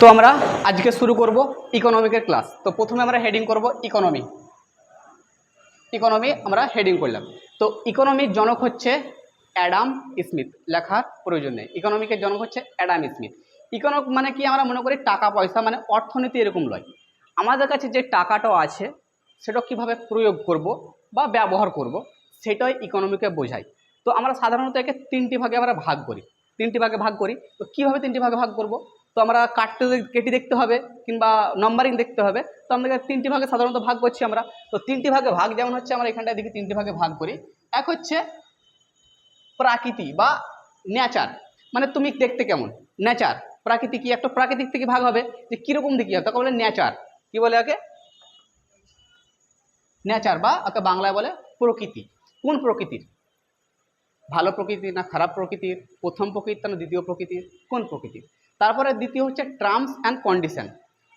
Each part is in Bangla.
তো আমরা আজকে শুরু করব ইকোনমিকের ক্লাস তো প্রথমে আমরা হেডিং করব ইকোনমি ইকোনমি আমরা হেডিং করলাম। তো ইকোনমির জনক হচ্ছে অ্যাডাম স্মিথ। লেখার প্রয়োজন নেই। ইকোনমিকের জনক হচ্ছে অ্যাডাম স্মিথ। ইকোনমিক মানে কি আমরা মনে করি টাকা পয়সা মানে অর্থনীতি এরকম লয় আমাদের কাছে যে টাকাটা আছে, সেটা কীভাবে প্রয়োগ করব বা ব্যবহার করব, সেটাই ইকোনমিকে বোঝায়। তো আমরা সাধারণত একে তিনটি ভাগে আমরা ভাগ করি। তিনটি ভাগে ভাগ করি। তো কীভাবে তিনটি ভাগে ভাগ করব? তো আমরা কাটতে কেটে দেখতে হবে কিংবা নম্বরিং দেখতে হবে, তো আমাদের তিনটি ভাগে সাধারণত ভাগ করছি আমরা। তো তিনটি ভাগে ভাগ যেমন হচ্ছে, আমরা এখানটায় দেখি তিনটি ভাগে ভাগ করি। এক হচ্ছে প্রাকৃতি বা নেচার মানে তুমি দেখতে কেমন? নেচার প্রাকৃতি কি একটা প্রাকৃতিক থেকে ভাগ হবে? যে কীরকম দেখি হবে তাকে বলে নেচার কি বলে ওকে? নেচার বা ওকে বাংলায় বলে প্রকৃতি। কোন প্রকৃতির? ভালো প্রকৃতির না খারাপ প্রকৃতির? প্রথম প্রকৃতির না দ্বিতীয় প্রকৃতির? কোন প্রকৃতির? তারপরে দ্বিতীয় হচ্ছে টার্মস অ্যান্ড কন্ডিশন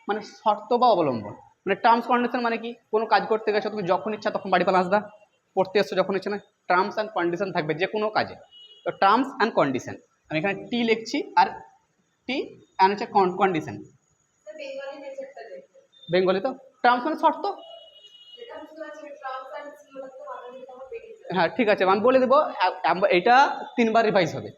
মানে শর্ত বা অবলম্বন। মানে টার্মস কন্ডিশন মানে কি? কোনো কাজ করতে গেছো, তুমি যখন ইচ্ছা তখন বাড়ি পালা আসবা। পড়তে এসছো যখন ইচ্ছা না টার্মস অ্যান্ড কন্ডিশন থাকবে যে কোনো কাজে। তো টার্মস অ্যান্ড কন্ডিশন আমি এখানে টি লিখছি আর টি অ্যান্ড হচ্ছে কন্ডিশন বেঙ্গলি তো? টার্মস মানে শর্ত? হ্যাঁ ঠিক আছে, আমি বলে দেবো এটা তিনবার রিভাইজ হবে।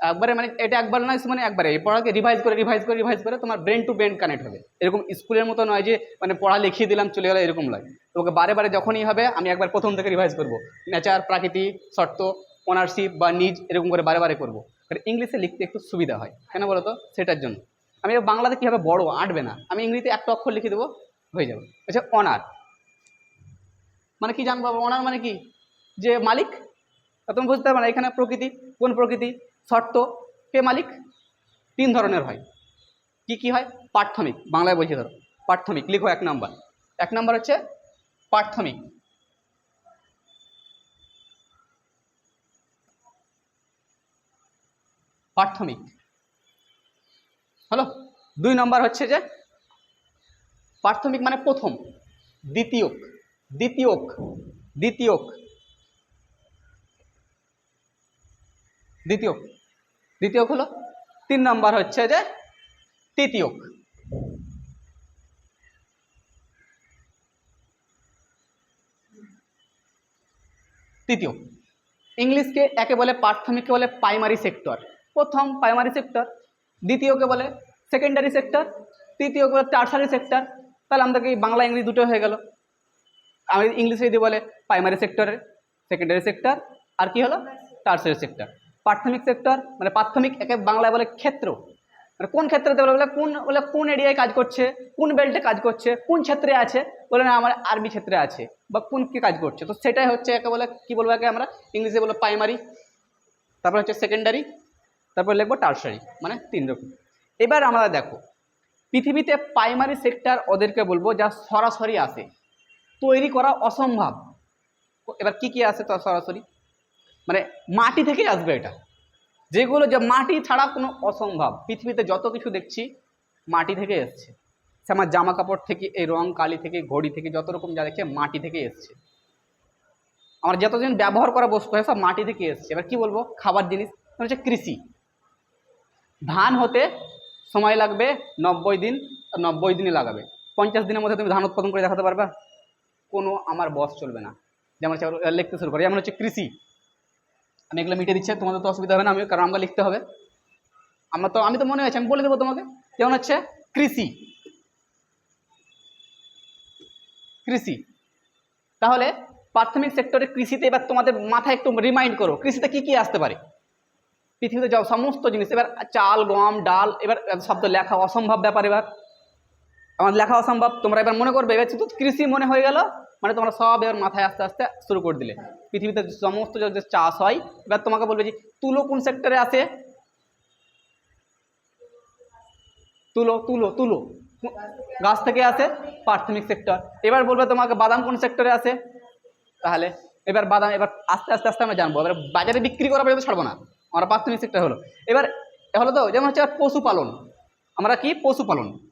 একবারে মানে এটা একবার নয় মানে একবারে। এই পড়াকে রিভাইজ করে রিভাইজ করে রিভাইজ করে তোমার ব্রেন টু ব্রেন কানেক্ট হবে। এরকম স্কুলের মতো নয় যে মানে পড়া লিখিয়ে দিলাম, চলে গেলো, এরকম নয়। তোমাকে বারে বারে যখনই হবে, আমি একবার প্রথম থেকে রিভাইজ করব। নেচার প্রাকৃতিক শর্ত ওনারশিপ বা নিজ এরকম করে বারে বারে করব। কারণ ইংলিশে লিখতে একটু সুবিধা হয়। কেন বলো তো? সেটার জন্য। আমি বাংলাতে কী হবে বড়, আঁটবে না। আমি ইংরেজিতে একটা অক্ষর লিখে দেবো, হয়ে যাবে। আচ্ছা অনার মানে কি জানব? অনার মানে কি? যে মালিক? তুমি বুঝতে পারবে না, এখানে প্রকৃতি, কোন প্রকৃতি? শর্ত কে মালিক? তিন ধরনের হয়। কি কি হয়? প্রাথমিক, বাংলায় বলছি ধরো। প্রাথমিক, লিখো এক নাম্বার। এক নাম্বার হচ্ছে প্রাথমিক। প্রাথমিক। হলো? দুই নম্বর হচ্ছে যে প্রাথমিক মানে প্রথম দ্বিতীয়ক দ্বিতীয়ক দ্বিতীয়ক দ্বিতীয়। দ্বিতীয় হলো তিন নম্বর হচ্ছে যে তৃতীয়ক তৃতীয়। ইংলিশকে একে বলে প্রাথমিককে বলে প্রাইমারি সেক্টর প্রথম প্রাইমারি সেক্টর দ্বিতীয়কে বলে সেকেন্ডারি সেক্টর তৃতীয়কে বলে টার্সারি সেক্টর তাহলে আমাদেরকে বাংলা ইংলিশ দুটো হয়ে গেল। আমি ইংলিশে যদি বলে প্রাইমারি সেক্টরের সেকেন্ডারি সেক্টর আর কি হলো? টার্সারি সেক্টর প্রাথমিক সেক্টর মানে প্রাথমিক একে বাংলায় বলে ক্ষেত্র। মানে কোন ক্ষেত্রেতে বলে বলে, কোন বলে কোন এরিয়ায় কাজ করছে, কোন বেল্টে কাজ করছে, কোন ক্ষেত্রে আছে, বলে না আমার আর্মি ক্ষেত্রে আছে, বা কোন কী কাজ করছে। তো সেটাই হচ্ছে একে বলে, কি বলব একে আমরা? ইংলিশে বলব প্রাইমারি তারপর হচ্ছে সেকেন্ডারি তারপর লিখব টার্সারি মানে তিন রকম। এবার আমরা দেখো, পৃথিবীতে প্রাইমারি সেক্টর ওদেরকে বলব যা সরাসরি আসে, তৈরি করা অসম্ভব। এবার কি কি তো সরাসরি? মানে মাটি থেকেই আসবে এটা। যেগুলো যে মাটি ছাড়া কোনো অসম্ভব। পৃথিবীতে যত কিছু দেখছি, মাটি থেকে এসছে। সে আমার জামা কাপড় থেকে, এই রং কালি থেকে, ঘড়ি থেকে, যত রকম যা দেখছে, মাটি থেকে এসছে। আমার যতদিন ব্যবহার করা বস্তু হয়, সব মাটি থেকে এসছে। এবার কি বলব? খাবার জিনিস মানে হচ্ছে কৃষি। ধান হতে সময় লাগবে নব্বই দিন, নব্বই দিনে লাগাবে। পঞ্চাশ দিনের মধ্যে তুমি ধান উৎপাদন করে দেখাতে পারবা। কোনো আমার বস চলবে না। যেমন লিখতে শুরু করে, যেমন হচ্ছে কৃষি। আমি এগুলো মিটে দিচ্ছে, তোমাদের তো অসুবিধা হবে না আমি কারণ আমাকে লিখতে হবে। আমার তো, আমি তো মনে হয়েছে আমি বলে দেবো তোমাকে। যেমন হচ্ছে, কৃষি। কৃষি। তাহলে প্রাথমিক সেক্টরে কৃষিতে এবার তোমাদের মাথায় একটু রিমাইন্ড করো, কৃষিতে কি কি আসতে পারে? পৃথিবীতে যা সমস্ত জিনিস, এবার চাল, গম, ডাল, এবার শব্দ লেখা অসম্ভব ব্যাপার এবার। আমার লেখা অসম্ভব, তোমরা এবার মনে করবে, এবার শুধু কৃষি মনে হয়ে গেল মানে তোমরা সব এবার মাথায় আস্তে আস্তে শুরু করে দিলে। পৃথিবীতে সমস্ত যে চাষ হয়, এবার তোমাকে বলবে যে, তুলো কোন সেক্টরে আছে? তুলো তুলো তুলো। গাছ থেকে আসে প্রাথমিক সেক্টর এবার বলবে তোমাকে বাদাম কোন সেক্টরে আছে? তাহলে এবার বাদাম, এবার আস্তে আস্তে আস্তে আমরা জানব। এবার বাজারে বিক্রি করা পর্যন্ত ছাড়বো না। আমরা প্রাথমিক সেক্টর হলো। এবার হলো তো, যেমন হচ্ছে পশুপালন। আমরা কি? পশুপালন।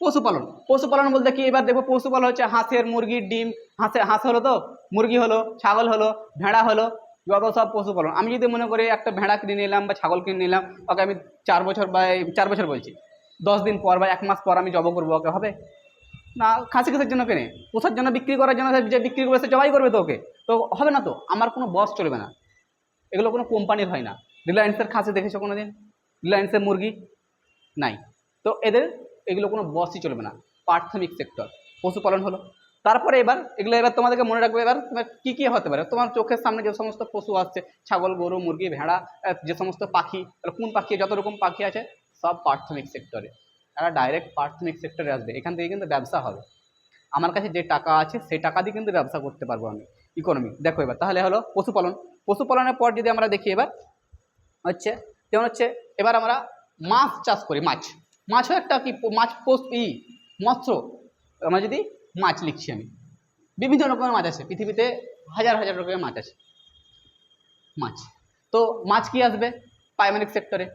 পশুপালন। পশুপালন বলতে কি? এবার দেখো পশুপালন হচ্ছে হাঁসের মুরগির ডিম হাঁসের হাঁস হলো তো? মুরগি হলো, ছাগল হলো, ভেড়া হলো যত সব পশুপালন। আমি যদি মনে করি একটা ভেড়া কিনে নিলাম বা ছাগল কিনে নিলাম, ওকে আমি চার বছর বা চার বছর বলছি। দশ দিন পর বা এক মাস পর আমি জব করব ওকে, হবে? না, খাসি খাসির জন্য কেনে? পোষার জন্য বিক্রি করার জন্য যে বিক্রি করবে সে জবাই করবে তো ওকে? তো হবে না তো? আমার কোনো বস চলবে না। এগুলো কোনো কোম্পানির হয় না। রিলায়েন্সের খাসি দেখেছ কোনো দিন রিলায়েন্সের মুরগি? নাই। তো এদের এগুলো কোনো বসই চলবে না, প্রাথমিক সেক্টর পশুপালন হলো। তারপরে এবার, এগুলো এবার তোমাদেরকে মনে রাখবে, এবার তোমার কী কী হতে পারে? তোমার চোখের সামনে যে সমস্ত পশু আসছে, ছাগল, গরু, মুরগি, ভেড়া যে সমস্ত পাখি কোন পাখি, যত রকম পাখি আছে, সব প্রাথমিক সেক্টরে এরা ডাইরেক্ট প্রাথমিক সেক্টরে আসবে, এখান থেকে কিন্তু ব্যবসা হবে। আমার কাছে যে টাকা আছে, সেই টাকা দিয়ে কিন্তু ব্যবসা করতে পারব আমি ইকোনমি দেখো এবার। তাহলে হলো পশুপালন। পশুপালনের পর যদি আমরা দেখি এবার, হচ্ছে, যেমন হচ্ছে, এবার আমরা মাছ চাষ করি, মাছ। মাছও একটা কি মাছ পোষ ই মৎস্য আমরা যদি মাছ লিখছি আমি। বিভিন্ন রকমের মাছ আছে, পৃথিবীতে হাজার হাজার রকমের মাছ আছে। মাছ। তো মাছ কি আসবে? প্রাইমারিক সেক্টরে।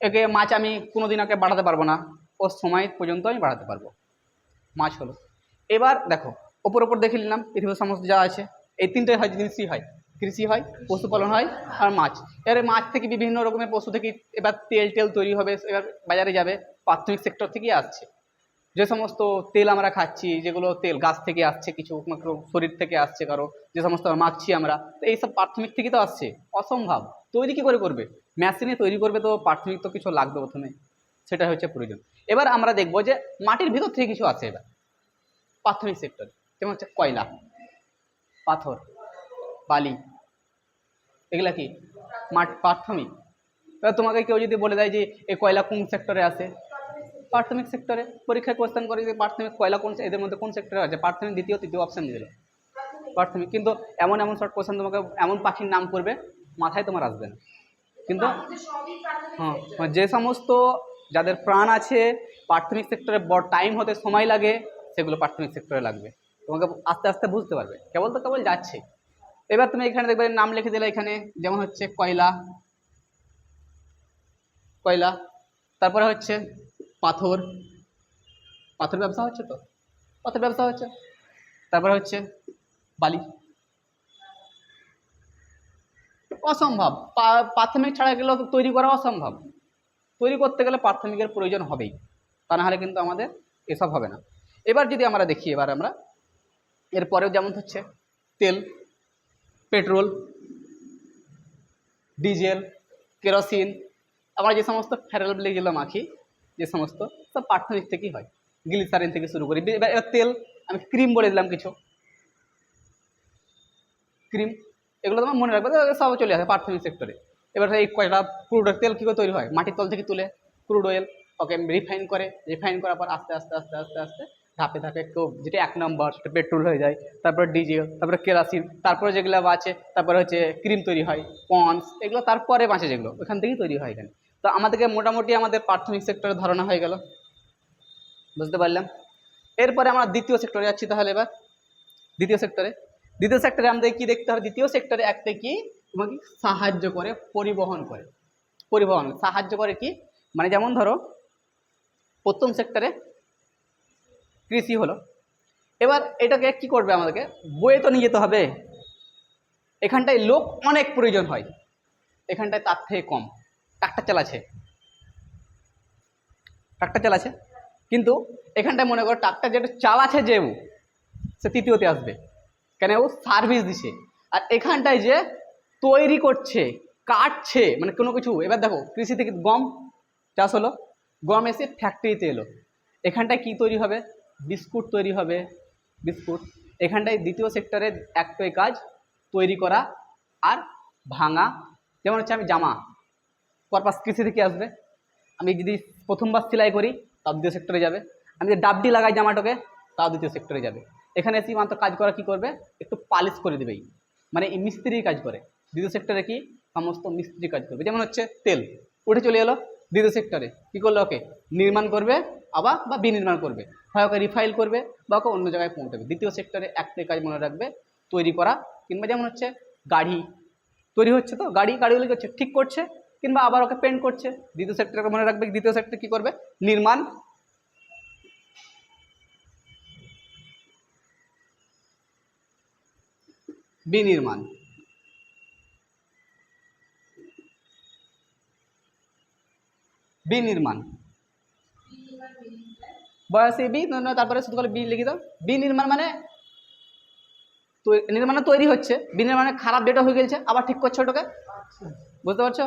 একে মাছ আমি কোনোদিন ওকে বাড়াতে পারব না। ওর সময় পর্যন্ত আমি বাড়াতে পারব। মাছ হলো। এবার দেখো, ওপর ওপর দেখে নিলাম, পৃথিবীর সমস্ত যা আছে। এই তিনটে হয় জিনিসই হয়। কৃষি হয়, পশুপালন হয় আর মাছ। এবারে মাছ থেকে বিভিন্ন রকমের পশু থেকে এবার তেল টেল তৈরি হবে, এবার বাজারে যাবে। প্রাথমিক সেক্টর থেকেই আসছে। যে সমস্ত তেল আমরা খাচ্ছি, যেগুলো তেল গাছ থেকে আসছে, কিছু শরীর থেকে আসছে কারও, যে সমস্ত মাখছি আমরা, তো এইসব প্রাথমিক থেকেই তো আসছে। অসম্ভব। তৈরি কী করে করবে? মেশিনে তৈরি করবে তো প্রাথমিক তো কিছু লাগবে প্রথমে, সেটা হচ্ছে প্রয়োজন। এবার আমরা দেখব যে মাটির ভিতর থেকে কিছু আছে এবার। প্রাথমিক সেক্টর যেমন হচ্ছে কয়লা, পাথর, বালি, এগুলা কি? মাঠ প্রাথমিক। তোমাকে কেউ যদি বলে দেয় যে এই কয়লা কোন সেক্টরে আছে? প্রাথমিক সেক্টরে পরীক্ষায় কোয়েশ্চেন করে যে প্রাথমিক কয়লা কোন এদের মধ্যে কোন সেক্টরে আছে? প্রাথমিক, দ্বিতীয়, তৃতীয় অপশন দিল। প্রাথমিক, কিন্তু এমন এমন শর্ট কোয়েশ্চেন তোমাকে এমন পাখির নাম করবে, মাথায় তোমার আসবে না। কিন্তু হ্যাঁ মানে যে সমস্ত যাদের প্রাণ আছে, প্রাথমিক সেক্টরে বড় টাইম হতে সময় লাগে, সেগুলো প্রাথমিক সেক্টরে লাগবে। তোমাকে আস্তে আস্তে বুঝতে পারবে। কেবল তো কেবল যাচ্ছে। এবার তুমি এখানে দেখবে নাম লিখে দিলে এখানে, যেমন হচ্ছে কয়লা। কয়লা। তারপরে হচ্ছে পাথর। পাথর ব্যবসা হচ্ছে তো? পাথর ব্যবসা হচ্ছে। তারপরে হচ্ছে বালি। অসম্ভব। প্রাথমিক ছাড়া এগুলো তো তৈরি করা অসম্ভব। তৈরি করতে গেলে প্রাথমিকের প্রয়োজন হবেই। তা নাহলে কিন্তু আমাদের এসব হবে না। এবার যদি আমরা দেখি, এবার আমরা এরপরেও যেমন হচ্ছে, তেল, পেট্রোল, ডিজেল, কেরোসিন, আমরা যে সমস্ত ফেরাল মাখি যে সমস্ত সব প্রাথমিক থেকেই হয়। গ্লিসারিন থেকে শুরু করি, এবার তেল, আমি ক্রিম বলে দিলাম কিছু। ক্রিম, এগুলো তোমার মনে রাখবে সব চলে আসে প্রাথমিক সেক্টরে এবার এই কয়টা ক্রুড তেল কী করে তৈরি হয়? মাটির তল থেকে তুলে ক্রুড অয়েল ওকে রিফাইন করে রিফাইন করার পর আস্তে আস্তে আস্তে আস্তে আস্তে ধাপে ধাপে কেউ যেটা এক নম্বর সেটা পেট্রোল হয়ে যায়, তারপর ডিজেল তারপরে কেরাসিন তারপরে যেগুলো আছে, তারপরে হচ্ছে ক্রিম তৈরি হয় পন্স এগুলো তারপরে বাঁচে যেগুলো, ওখান থেকেই তৈরি হয় এখানে। তো আমাদেরকে মোটামুটি আমাদের প্রাথমিক সেক্টরের ধারণা হয়ে গেল। বুঝতে পারলাম? এরপরে আমরা দ্বিতীয় সেক্টরে যাচ্ছি তাহলে এবার। দ্বিতীয় সেক্টরে দ্বিতীয় সেক্টরে আমাদের কি দেখতে হবে? দ্বিতীয় সেক্টরে একটা কি? তোমাকে সাহায্য করে, পরিবহন করে। পরিবহন, সাহায্য করে কি? মানে যেমন ধরো, প্রথম সেক্টরে কৃষি হলো। এবার এটাকে কি করবে আমাদেরকে? বয়ে তো নিয়ে যেতে হবে। এখানটায় লোক অনেক প্রয়োজন হয়। এখানটায় তার থেকে কম। ট্রাক্টর চালাচ্ছে। ট্রাক্টর চালাচ্ছে। কিন্তু এখানটায় মনে করো ট্রাক্টর যেটা চালাচ্ছে যে ও, সে তৃতীয়তে আসবে। কেন ও সার্ভিস দিছে। আর এখানটায় যে তৈরি করছে কাটছে মানে কোনো কিছু এবার দেখো কৃষি থেকে গম চাষ হলো। গম এসে ফ্যাক্টরিতে এলো। এখানটায় কি তৈরি হবে? বিস্কুট তৈরি হবে। বিস্কুট। এখানটায় দ্বিতীয় সেক্টরের একটাই কাজ তৈরি করা আর ভাঙা। যেমন হচ্ছে আমি জামা। পারপাস কৃষি থেকে আসবে। আমি যদি প্রথমবার সেলাই করি, তাও দ্বিতীয় সেক্টরে যাবে। আমি যদি ডাবডি লাগাই জামাটাকে, তাও দ্বিতীয় সেক্টরে যাবে। এখানে এসে মাত্র কাজ করা কি করবে? একটু পালিশ করে দেবেই মানে এই মিস্ত্রির কাজ করে। দ্বিতীয় সেক্টরে কি? সমস্ত মিস্ত্রি কাজ করবে। যেমন হচ্ছে তেল। উঠে চলে এলো দ্বিতীয় সেক্টরে কী করল ওকে? নির্মাণ করবে, আবার বা বিনির্মাণ করবে। হয় ওকে রিফাইল করবে বা ওকে অন্য জায়গায় পৌঁছাবে। দ্বিতীয় সেক্টরে একটাই কাজ মনে রাখবে, তৈরি করা। কিংবা যেমন হচ্ছে গাড়ি। তৈরি হচ্ছে তো? গাড়ি গাড়িগুলো হচ্ছে ঠিক করছে। কিংবা আবার ওকে পেন্ট করছে। দ্বিতীয় সেক্টরকে মনে রাখবে, দ্বিতীয় সেক্টর কী করবে? নির্মাণ। বিনির্মাণ। বিনির্মাণ। বয়সে বি তারপরে শুধু বলে বি লিখে দাও। বিনির্মাণ মানে নির্মাণে তৈরি হচ্ছে। বিনির্মাণে খারাপ ডেটা হয়ে গেছে, আবার ঠিক করছে ওটাকে। বুঝতে পারছ?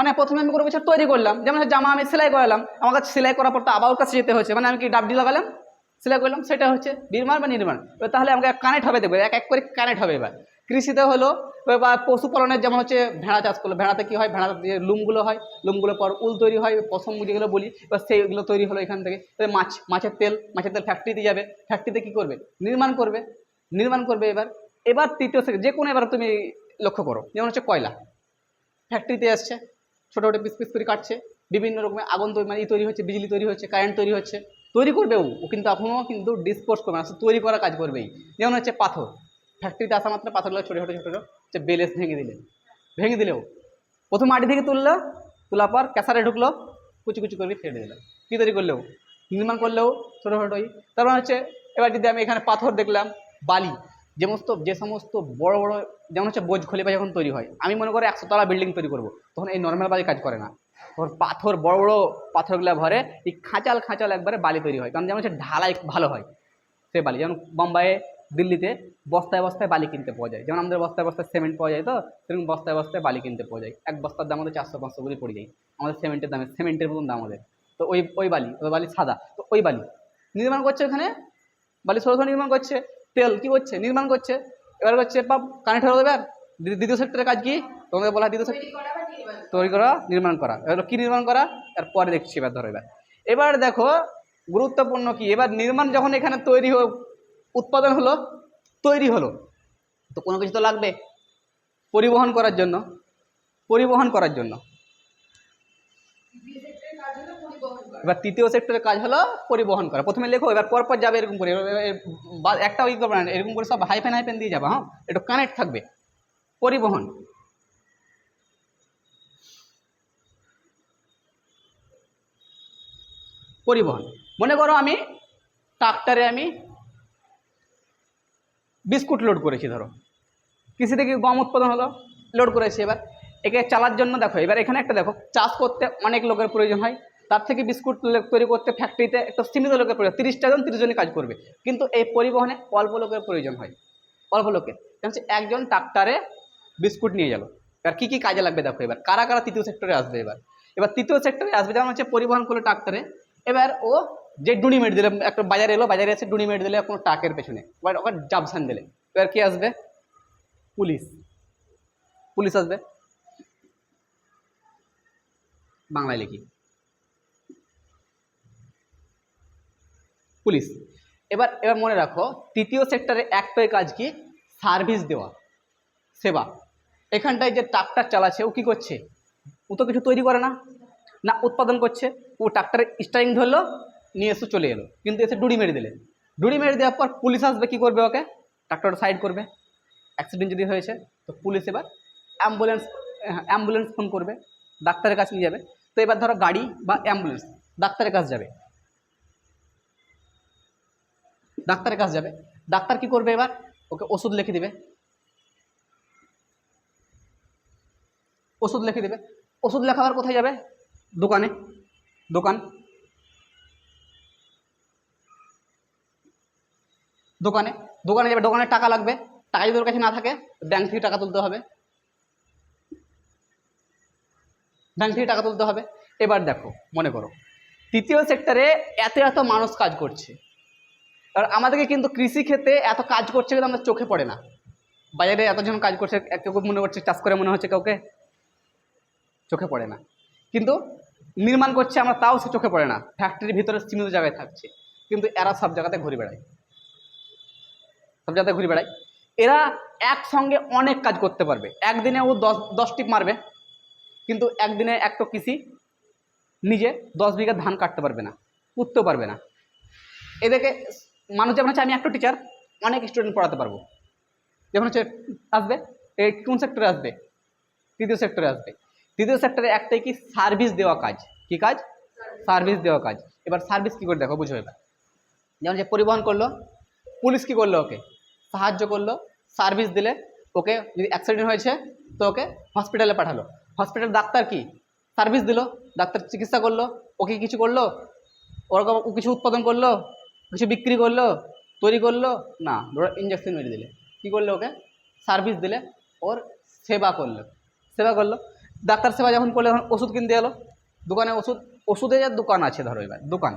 মানে প্রথমে আমি কোনো কিছু তৈরি করলাম। যেমন জামা আমি সেলাই করালাম। আমার কাছে সেলাই করার পর তো আবার কাছে যেতে হচ্ছে মানে আমি কি ডাবডি লাগালাম? সেলাই করলাম, সেটা হচ্ছে নির্মাণ বা নির্মাণ। এবার তাহলে আমাকে কানেক্ট হবে দেখবে, এক এক করে কানেক্ট হবে এবার। কৃষিতে হলো বা পশুপালনের যেমন হচ্ছে ভেড়া চাষ করল। ভেড়াতে কি হয়? ভেড়াতে যে লুমগুলো হয় লুমগুলো পর উল তৈরি হয়, পশম যেগুলো বলি, এবার সেইগুলো তৈরি হলো এখান থেকে। মাছ, মাছের তেল মাছের তেল ফ্যাক্টরিতে যাবে। ফ্যাক্টরিতে কী করবে? নির্মাণ করবে। নির্মাণ করবে এবার। এবার তৃতীয় যে কোনো এবার তুমি লক্ষ্য করো। যেমন হচ্ছে কয়লা। ফ্যাক্টরিতে আসছে। ছোটো ছোটো পিস পিস করে কাটছে। বিভিন্ন রকমের আগুন তৈরি মানে তৈরি হচ্ছে, বিজলি তৈরি হচ্ছে কারেন্ট তৈরি হচ্ছে। তৈরি করবে ও ও কিন্তু এখনও কিন্তু ডিসপোজ করবে না তৈরি করার কাজ করবেই। যেমন হচ্ছে পাথর ফ্যাক্টরিতে আসা মাত্র পাথরগুলো ছোটো ছোটো ছোটো হচ্ছে বেলেস ভেঙে দিলে। ভেঙে দিলেও প্রথম মাটি থেকে তুললো, তোলার পর ক্যাসারে ঢুকলো, কুচি কুচি করে ফেলে দিল। কী তৈরি করলেও নির্মাণ করলেও ছোটো ছোটোই তারপর হচ্ছে, এবার যদি আমি এখানে পাথর দেখলাম, বালি। যে সমস্ত যে সমস্ত বড় বড়, যেমন হচ্ছে বোঝ খলিফা যখন তৈরি হয়, আমি মনে করি একশো তলা বিল্ডিং তৈরি করব, তখন এই নর্মাল বালি কাজ করে না। তখন পাথর, বড় বড় পাথরগুলো ভরে এই খাঁচাল খাঁচাল একবারে বালি তৈরি হয়, কারণ যেমন হচ্ছে ঢালাই ভালো হয় সে বালি। যেমন বোম্বাইয়ে দিল্লিতে বস্তায় বস্তায় বালি কিনতে পাওয়া যায়, যেমন আমাদের বস্তায় বস্তায় সিমেন্ট পাওয়া যায় তো, সেরকম বস্তায় বস্তায় বালি কিনতে পাওয়া যায়। এক বস্তার দাম আমাদের চারশো, পাঁচশো করে পড়ে যায়, আমাদের সিমেন্টের দামে সিমেন্টের মতন দাম আমাদের। তো ওই ওই বালি ওই বালি সাদা, তো ওই বালি। নির্মাণ করছে ওখানে, বালি সরো সরো নির্মাণ করছে তেল কি করছে? নির্মাণ করছে। এবার হচ্ছে পাপ কানেক্ট এবার? দ্বি- দ্বিতীয় সেক্টরের কাজ কি? তোমাদের বলা হয় দ্বিতীয় সেক্টর তৈরি করা নির্মাণ করা? এবার কি নির্মাণ করা? এরপরে দেখছি এবার ধরো এবার। এবার দেখো গুরুত্বপূর্ণ কি? এবার নির্মাণ যখন এখানে তৈরি হো উৎপাদন হলো তৈরি হলো তো কোনো কিছু তো লাগবে। পরিবহন করার জন্য। পরিবহন করার জন্য দ্বিতীয় সেক্টরের কাজ হলো পরিবহন করা এবার তৃতীয় সেক্টরের কাজ হলো পরিবহন করা। প্রথমে লেখো, এবার পরপর যাবে এরকম করে। বা একটা ওই করবে না, এরকম করে সব হাইফেন হাইফেন দিয়ে যাবে হ্যাঁ? একটু কানেক্ট থাকবে। পরিবহন। পরিবহন। মনে করো আমি ট্রাক্টরে আমি বিস্কুট লোড করেছি, ধরো। কৃষি থেকে গম উৎপাদন হলো? লোড করেছি এবার। একে চালার জন্য দেখো, এবার এখানে একটা দেখো, চাষ করতে অনেক লোকের প্রয়োজন হয়। তার থেকে বিস্কুট তৈরি করতে ফ্যাক্টরিতে একটা সীমিত লোকের প্রয়োজন, তিরিশটা জন, তিরিশ জনই কাজ করবে। কিন্তু এই পরিবহনে অল্প লোকের প্রয়োজন হয়। অল্প লোকের। হচ্ছে একজন ট্রাক্টারে বিস্কুট নিয়ে গেল। এবার কী কী কাজে লাগবে দেখো এবার। কারা কারা তৃতীয় সেক্টরে আসবে এবার? এবার তৃতীয় সেক্টরে আসবে, যেমন হচ্ছে পরিবহন করল ট্রাক্টরে এবার ও যে ডুনি মেট দিলে, একটা বাজারে এলো, বাজারে এসে ডুনি মেট দিলে, কোনো ট্রাকের পেছনে। এবার ওখানে জাবসান দিলে। এবার কে আসবে? পুলিশ। পুলিশ আসবে। বাংলায় লিখি। পুলিশ। এবার এবার মনে রাখো, তৃতীয় সেক্টরে একটাই কাজ কি? সার্ভিস দেওয়া, সেবা। এখানটায় যে ট্রাক্টর চালাচ্ছে, ও কী করছে? ও তো কিছু তৈরি করে না না উৎপাদন করছে। ও ট্রাক্টরের স্টারিং ধরলো নিয়ে এসে চলে এলো। কিন্তু এসে ডুড়ি মেরে দিলে। ডুড়ি মেরে দেওয়ার পর পুলিশ আসবে, কী করবে ওকে? ট্রাক্টর সাইড করবে। অ্যাক্সিডেন্ট যদি হয়েছে, তো পুলিশ এবার অ্যাম্বুলেন্স অ্যাম্বুলেন্স ফোন করবে, ডাক্তারের কাছে নিয়ে যাবে। তো এবার ধরো গাড়ি বা অ্যাম্বুলেন্স ডাক্তারের কাছে যাবে। ডাক্তারের কাছে যাবে। ডাক্তার কি করবে এবার? ওকে ওষুধ লিখে দিবে। ওষুধ লিখে দেবে। ওষুধ লেখাবার কোথায় যাবে? দোকানে। দোকান। দোকানে। দোকানে যাবে। দোকানে টাকা লাগবে। টাকা যদি ওর কাছে না থাকে ব্যাংক থেকে টাকা তুলতে হবে। ব্যাংক থেকে টাকা তুলতে হবে। এবার দেখো, মনে করো। তৃতীয় সেক্টরে এত এত মানুষ কাজ করছে। আর আমাদেরকে কিন্তু কৃষি ক্ষেত্রে এত কাজ করছে কিন্তু আমাদের চোখে পড়ে না। বাজারে এতজন কাজ করছে কেউ মনে করছে, চাষ করে মনে হচ্ছে কাউকে। চোখে পড়ে না। কিন্তু নির্মাণ করছে আমরা তাও সে চোখে পড়ে না। ফ্যাক্টরির ভিতরে সীমিত জায়গায় থাকছে। কিন্তু এরা সব জায়গাতে ঘুরে বেড়ায়। সব জায়গাতে ঘুরে বেড়ায়। এরা একসঙ্গে অনেক কাজ করতে পারবে। একদিনে ও দশ দশ টিপ মারবে। কিন্তু একদিনে একটা কৃষি নিজে দশ বিঘা ধান কাটতে পারবে না। উঠতেও পারবে না। এদেরকে মানুষ যেমন হচ্ছে আমি একটা টিচার অনেক স্টুডেন্ট পড়াতে পারব। যেমন হচ্ছে আসবে, এই কোন সেক্টরে আসবে? তৃতীয় সেক্টরে আসবে। তৃতীয় সেক্টরে একটাই কি সার্ভিস দেওয়া কাজ। কি কাজ? সার্ভিস দেওয়া কাজ। এবার সার্ভিস কী করে দেখো, বুঝো এবার। যেমন যে পরিবহন করল পুলিশ কী করল ওকে? সাহায্য করল সার্ভিস দিলে ওকে যদি অ্যাক্সিডেন্ট হয়েছে, তো ওকে হসপিটালে পাঠালো। হসপিটাল ডাক্তার কি? সার্ভিস দিল, ডাক্তার চিকিৎসা করল, ওকে কিছু করল, ওরকম কিছু উৎপাদন করল কিছু বিক্রি করল, তৈরি করল। না ওরা ইঞ্জেকশন মেরে দিলে। কী করল ওকে? সার্ভিস দিলে। ওর সেবা করল। সেবা করল। ডাক্তার সেবা যখন করলে, তখন ওষুধ কিনতে এলো। দোকানে ওষুধ ওষুধে ওষুধের দোকান আছে, ধরো এবার, দোকান,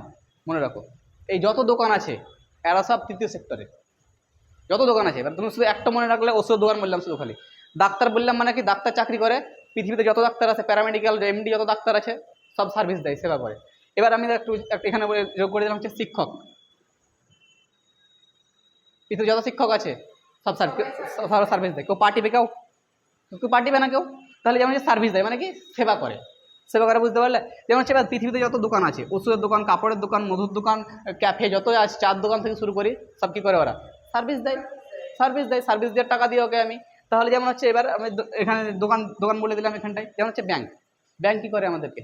মনে রাখো। এই যত দোকান আছে, এরা সব তৃতীয় সেক্টরে যত দোকান আছে, এবার তুমি শুধু একটা মনে রাখলে ওষুধ দোকান বললাম শুধু খালি। ডাক্তার বললাম মানে কি, ডাক্তার চাকরি করে, পৃথিবীতে যত ডাক্তার আছে প্যারামেডিক্যাল এমডি যত ডাক্তার আছে, সব সার্ভিস দেয়, সেবা করে। এবার আমি একটু একটু এখানে যোগ করে দিলাম হচ্ছে শিক্ষক। পৃথিবীতে যত শিক্ষক আছে, সব সার্ভিস দেয়। কেউ পার্টিবে কেউ কেউ পার্টিবে না কেউ। তাহলে যেমন সার্ভিস দেয় মানে কি? সেবা করে। সেবা করে বুঝতে পারলে, যেমন এবার পৃথিবীতে যত দোকান আছে, ওষুধের দোকান, কাপড়ের দোকান, মধুর দোকান ক্যাফে যত আছে, চার দোকান থেকে শুরু করি, সব কী করে ওরা? সার্ভিস দেয়। সার্ভিস দেয় সার্ভিস দেওয়ার টাকা দিয়ে ওকে আমি। তাহলে যেমন হচ্ছে, এবার আমি এখানে দোকান দোকান বলে দিলাম এখানটায়। যেমন হচ্ছে ব্যাংক ব্যাংক কী করে আমাদেরকে?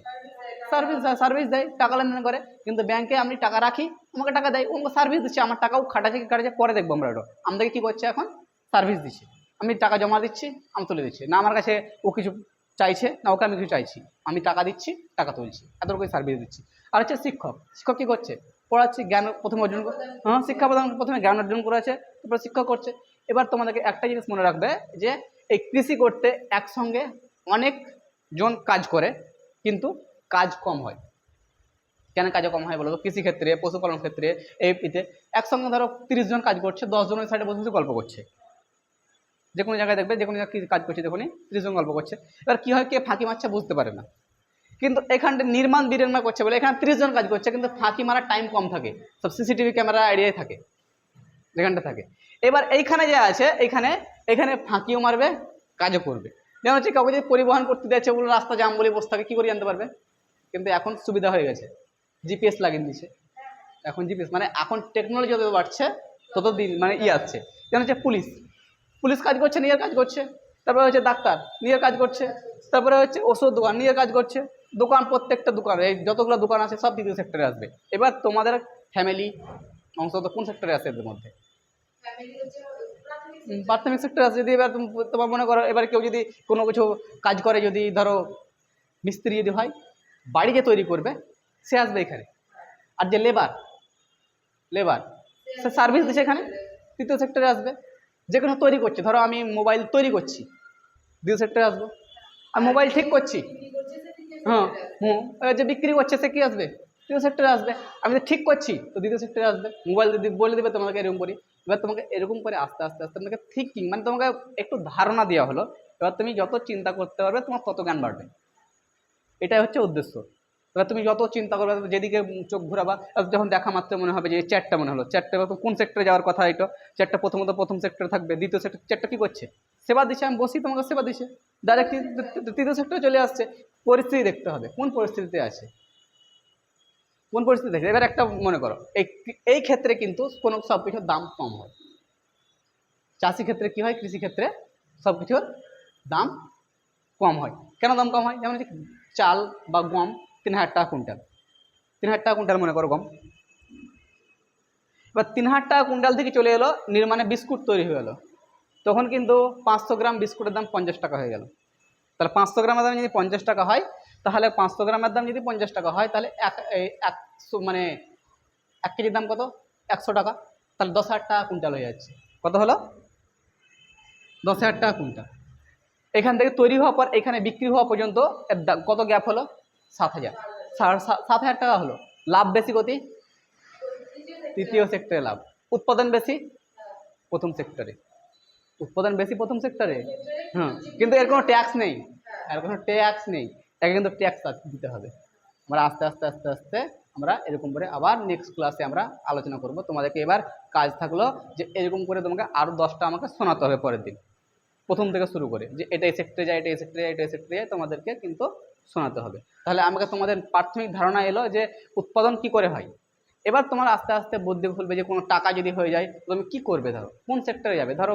সার্ভিস সার্ভিস দেয়, টাকা লেনদেন করে। কিন্তু ব্যাংকে আমি টাকা রাখি, আমাকে টাকা দেয়, ও সার্ভিস দিচ্ছে, আমার টাকাও খাটাচ্ছে কি কাটাচ্ছে পরে দেখব আমরা ওটা আমাদেরকে কী করছে এখন? সার্ভিস দিচ্ছে। আমি টাকা জমা দিচ্ছি, আমি তুলে দিচ্ছি। না আমার কাছে ও কিছু চাইছে, না ওকে আমি কিছু চাইছি। আমি টাকা দিচ্ছি, টাকা তুলছি। এতটুকু সার্ভিস দিচ্ছি। আর হচ্ছে শিক্ষক। শিক্ষক কী করছে? পড়াচ্ছি জ্ঞান প্রথমে অর্জন হ্যাঁ শিক্ষা প্রদান প্রথমে জ্ঞান অর্জন করেছে, তারপরে শিক্ষক করছে। এবার তোমাদেরকে একটা জিনিস মনে রাখবে যে, এই কৃষি করতে একসঙ্গে অনেক জন কাজ করে, কিন্তু কাজ কম হয়। কেন কাজে কম হয় বলো তো কৃষিক্ষেত্রে পশুপালন ক্ষেত্রে এই ইতে একসঙ্গে ধরো তিরিশ জন কাজ করছে, দশ জন ওই সাইডে বসে বসে গল্প করছে। যে কোনো জায়গায় দেখবে যে কোনো জায়গায় কাজ করছে দেখুন তিরিশ জন গল্প করছে। এবার কী হয়? কে ফাঁকি মারছে বুঝতে পারে না। কিন্তু এখানটা নির্মাণ বিনির্মাণ করছে বলে এখানে তিরিশ জন কাজ করছে, কিন্তু ফাঁকি মারার টাইম কম থাকে। সব সিসিটিভি ক্যামেরা এরিয়ায় থাকে। যেখানটা থাকে। এবার এইখানে যে আছে এখানে এখানে ফাঁকিও মারবে, কাজও করবে। যেমন হচ্ছে কাউকে যদি পরিবহন করতে দিচ্ছে বলে রাস্তা জাম বলে বসে থাকে, কী করে জানতে পারবে? কিন্তু এখন সুবিধা হয়ে গেছে। জিপিএস লাগিয়ে দিচ্ছে এখন জিপিএস মানে এখন টেকনোলজি যত বাড়ছে তত দিন মানে ই আসছে। যেমন হচ্ছে পুলিশ পুলিশ কাজ করছে নিজের কাজ করছে। তারপরে হচ্ছে ডাক্তার নিজের কাজ করছে। তারপরে হচ্ছে ওষুধ দোকান নিজের কাজ করছে। দোকান প্রত্যেকটা দোকান এই যতগুলো দোকান আছে সব দ্বিতীয় সেক্টরে আসবে। এবার তোমাদের ফ্যামিলি অংশ তো কোন সেক্টরে আছে এদের মধ্যে? প্রাথমিক সেক্টর আছে যদি এবার তুম- তোমার মনে করো এবার কেউ যদি কোনো কিছু কাজ করে যদি ধরো মিস্ত্রি যদি হয় বাড়ি যে তৈরি করবে, সে আসবে এখানে। আর যে লেবার লেবার সে সার্ভিস দিচ্ছে এখানে, তৃতীয় সেক্টরে আসবে। যে কোনো তৈরি করছে, ধরো আমি মোবাইল তৈরি করছি, দ্বিতীয় সেক্টরে আসব। আর মোবাইল ঠিক করছি। হ্যাঁ। হুম যে বিক্রি করছে, সে কি আসবে? তৃতীয় সেক্টরে আসবে। আমি তো ঠিক করছি, তো দ্বিতীয় সেক্টরে আসবে। মোবাইল বলে দেবে তোমাকে এরকম করি। এবার তোমাকে এরকম করে আস্তে আস্তে আস্তে তোমাকে থিঙ্কিং মানে তোমাকে একটু ধারণা দেওয়া হলো। এবার তুমি যত চিন্তা করতে পারবে, তোমার তত জ্ঞান বাড়বে। এটাই হচ্ছে উদ্দেশ্য। এবার তুমি যত চিন্তা করবে যেদিকে চোখ ঘুরাবা যখন দেখা মাত্র মনে হবে যে চ্যাটটা মনে হলো চ্যাটটা কোন সেক্টরে যাওয়ার কথা এটা চ্যাটটা প্রথমত প্রথম সেক্টরে থাকবে, দ্বিতীয় সেক্টর চ্যাটটা কী করছে? সেবা দিচ্ছে আমি বসি, তোমাকে সেবা দিচ্ছে ডাইরেক্ট তৃতীয় সেক্টরে চলে আসছে, পরিস্থিতি দেখতে হবে, কোন পরিস্থিতিতে আছে? কোন পরিস্থিতি দেখে এবার একটা মনে করো, এই এই ক্ষেত্রে কিন্তু কোনো সব কিছুর দাম কম হয়। চাষি ক্ষেত্রে কি হয়? কৃষি ক্ষেত্রে সব কিছুর দাম কম হয়। কেন দাম কম হয়? যেমন চাল বা গম তিন হাজার টাকা কুইন্টাল। তিন হাজার টাকা কুইন্টাল মনে করো গম। এবার তিন হাজার টাকা কুইন্টাল থেকে চলে এলো, নির্মাণে বিস্কুট তৈরি হয়ে গেলো তখন কিন্তু পাঁচশো গ্রাম বিস্কুটের দাম পঞ্চাশ টাকা হয়ে গেল। তাহলে পাঁচশো গ্রামের দাম যদি পঞ্চাশ টাকা হয়, তাহলে পাঁচশো গ্রামের দাম যদি পঞ্চাশ টাকা হয়, তাহলে এক একশো মানে এক কেজির দাম কত? একশো টাকা। তাহলে দশ হাজার টাকা কুইন্টাল হয়ে যাচ্ছে। কত হলো? দশ হাজার টাকা কুইন্টাল। এখান থেকে তৈরি হওয়ার পর এখানে বিক্রি হওয়া পর্যন্ত কত গ্যাপ হলো? সাত হাজার। সাত হাজার টাকা হলো। লাভ বেশি গতি? তৃতীয় সেক্টরে লাভ। উৎপাদন বেশি? প্রথম সেক্টরে উৎপাদন বেশি প্রথম সেক্টরে হ্যাঁ কিন্তু এর কোনো ট্যাক্স নেই। এর কোনো ট্যাক্স নেই। তাকে কিন্তু ট্যাক্স দিতে হবে। আমরা আস্তে আস্তে আস্তে আস্তে আমরা এরকম করে আবার নেক্সট ক্লাসে আমরা আলোচনা করব। তোমাদেরকে এবার কাজ থাকল যে এরকম করে তোমাকে আরও দশটা আমাকে শোনাতে হবে পরের দিন। প্রথম থেকে শুরু করে যে এটা এই সেক্টরে যায় এটা এই সেক্টরে যায় এটা এই সেক্টরে যায় তোমাদেরকে কিন্তু শোনাতে হবে। তাহলে আমাকে তোমাদের প্রাথমিক ধারণা এলো যে উৎপাদন কি করে হয়। এবার তোমার আস্তে আস্তে বুদ্ধি খুলবে যে কোনো টাকা যদি হয়ে যায় তুমি কী করবে ধরো? কোন সেক্টরে যাবে? ধরো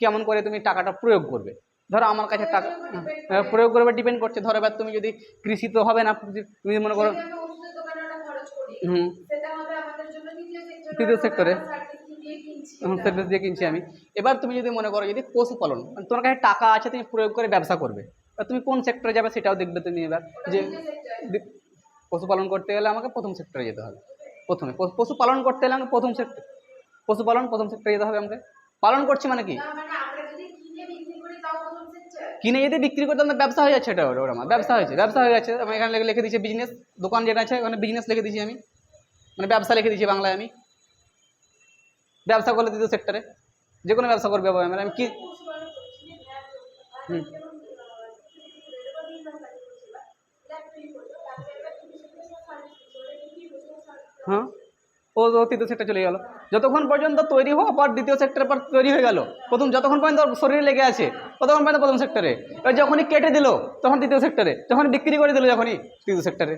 কেমন করে তুমি টাকাটা প্রয়োগ করবে? ধরো আমার কাছে টাকা হ্যাঁ, প্রয়োগ করবে ডিপেন্ড করছে। ধরো এবার তুমি যদি কৃষি তো হবে না তুমি মনে করো হুম। তৃতীয় সেক্টরে এ। দিয়ে কিনছি আমি। এবার তুমি যদি মনে করো যদি পশুপালন মানে তোমার কাছে টাকা আছে তুমি প্রয়োগ করে ব্যবসা করবে। তুমি কোন সেক্টরে যাবে সেটাও দেখবে তুমি এবার যে পশুপালন করতে গেলে আমাকে প্রথম সেক্টরে যেতে হবে। প্রথমে পশুপালন করতে গেলে আমাকে প্রথম সেক্টর পশুপালন প্রথম সেক্টরে যেতে হবে আমাকে। পালন করছি মানে কি? মানে কিনে যদি বিক্রি করতে আমাদের ব্যবসা হয়ে যাচ্ছে এটা ওটা আমার। ব্যবসা হয়েছে ব্যবসা হয়ে যাচ্ছে। আমি এখানে লিখে- লিখে দিচ্ছি বিজনেস দোকান যেটা আছে ওখানে বিজনেস লিখে দিচ্ছি আমি। মানে ব্যবসা লিখে দিচ্ছি বাংলায় আমি। ব্যবসা করলে দ্বিতীয় সেক্টরে যে কোনো ব্যবসা করবে বাবা মানে আমি কি হুম। হ্যাঁ। ও তৃতীয় সেক্টর চলে গেল। যতক্ষণ পর্যন্ত তৈরি হওয়ার পর দ্বিতীয় সেক্টরের পর তৈরি হয়ে গেল। প্রথম যতক্ষণ পর্যন্ত শরীরে লেগে আছে, ততক্ষণ পর্যন্ত প্রথম সেক্টরে এবার যখনই কেটে দিল, তখন দ্বিতীয় সেক্টরে যখন বিক্রি করে দিল, যখনই তৃতীয় সেক্টরে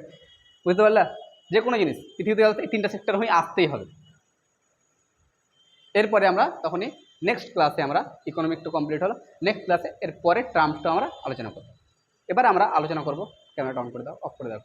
বুঝতে পারলা? যে কোনো জিনিস, পৃথিবীতে তিনটা সেক্টর হয়ে আসতেই হবে। এরপরে আমরা তখনই নেক্সট ক্লাসে আমরা ইকোনমিক টু কমপ্লিট হলো। নেক্সট ক্লাসে এর পরে আমরা আলোচনা করব। এবার আমরা আলোচনা করব ক্যামেরাটা অন করে দাও অফ করে দাও।